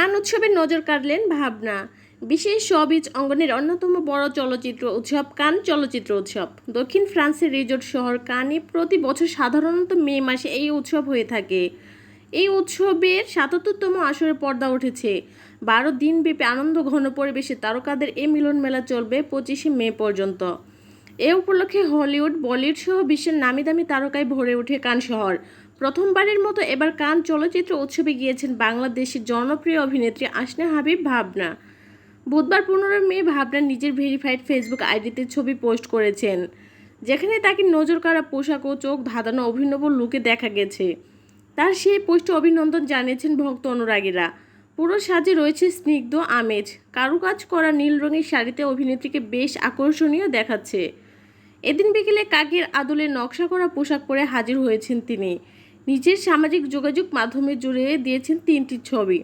কান উৎসবে নজর কাড়লেন ভাবনা। বিশেষ সবিজ অঙ্গনের অন্যতম বড় চলচ্চিত্র উৎসব কান চলচ্চিত্র উৎসব। দক্ষিণ ফ্রান্সের রিজোর্ট শহর কানে প্রতি বছর সাধারণত মে মাসে এই উৎসব হয়ে থাকে। এই উৎসবের সাতাত্তরতম আসরে পর্দা উঠেছে। বারো দিনব্যাপী আনন্দ ঘন পরিবেশে তারকাদের এই মিলন মেলা চলবে পঁচিশে মে পর্যন্ত। এ উপলক্ষে হলিউড, বলিউড সহ বিশ্বের নামি দামি তারকায় ভরে ওঠে কান শহর। প্রথমবারের মতো এবার কান চলচ্চিত্র উৎসবে গিয়েছেন বাংলাদেশের জনপ্রিয় অভিনেত্রী আসনা হাবিব ভাবনা। বুধবার পনেরোই মে ভাবনা নিজের ভেরিফাইড ফেসবুক আইডিতে ছবি পোস্ট করেছেন, যেখানে তাকে নজর কাড়া পোশাক ও চোখ ধাঁধানো অভিনব লুকে দেখা গেছে। তার সেই পোস্টে অভিনন্দন জানিয়েছেন ভক্ত অনুরাগীরা। পুরো সাজে রয়েছে স্নিগ্ধ আমেজ, কারুকাজ করা নীল রঙের শাড়িতে অভিনেত্রীকে বেশ আকর্ষণীয় দেখাচ্ছে। এদিন বিকেলে কাকের আদলে নকশা করা পোশাক পরে হাজির হয়েছেন তিনি। নিজের সামাজিক যোগাযোগ মাধ্যমে জুড়ে দিয়েছেন তিনটি ছবি।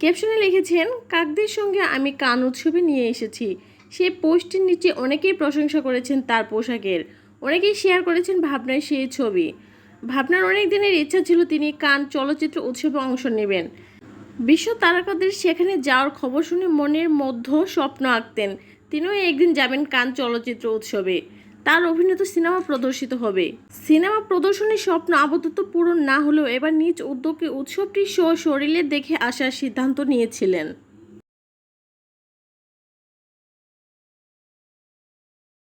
ক্যাপশনে লিখেছেন, কাকদের সঙ্গে আমি কান উৎসবে নিয়ে এসেছি। সেই পোস্টের নিচে অনেকেই প্রশংসা করেছেন তার পোশাকের। অনেকেই শেয়ার করেছেন ভাবনার সেই ছবি। ভাবনার অনেক দিনের ইচ্ছা ছিল তিনি কান চলচ্চিত্র উৎসবে অংশ নেবেন। বিশ্ব তারকাদের সেখানে যাওয়ার খবর শুনে মনের মধ্যে স্বপ্ন আঁকতেন। তিনিও একদিন যাবেন কান চলচ্চিত্র উৎসবে। তার অভিনীত সিনেমা প্রদর্শিত হবে। সিনেমা প্রদর্শনীর স্বপ্ন আপাতত পূরণ না হলেও এবার নিজ উদ্যোগে উৎসবটি শরীরে দেখে আসার সিদ্ধান্ত নিয়েছিলেন।